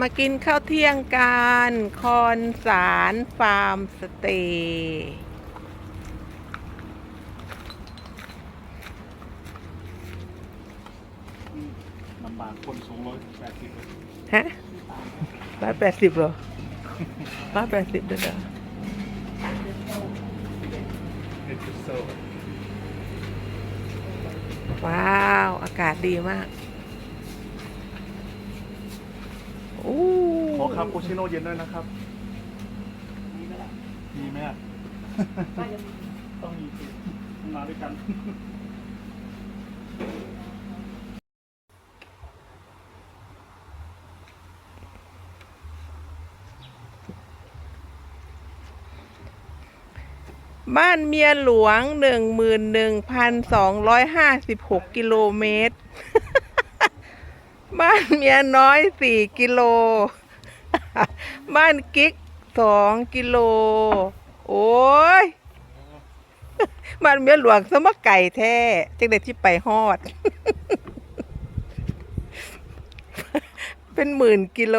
มากินข้าวเที่ยงกันคอนสารฟาร์มสเตย์ลำบากคนสูงร้อยแปดสิบฮะร้อยแปดสิบเหรอร้อยแปดสิบด้วยเหรอเอ็ดโซว้าว อากาศดีมากโอ้ ขอคาปูชิโน่เย็นด้วยนะครับ มีไหมอะต้องมีสิมาด้วยกัน บ้านเมียหลวงหนึ่งหมื่นหนึ่งพันสองร้อยห้าสิบหกกิโลเมตร บ้านเมียน้อยสี่กิโล บ้านกิ๊กสองกิโล โอ้ยบ้านเมียหลวงสมะไก่แท้จังได้ที่ไปฮอด เป็นหมื่นกิโล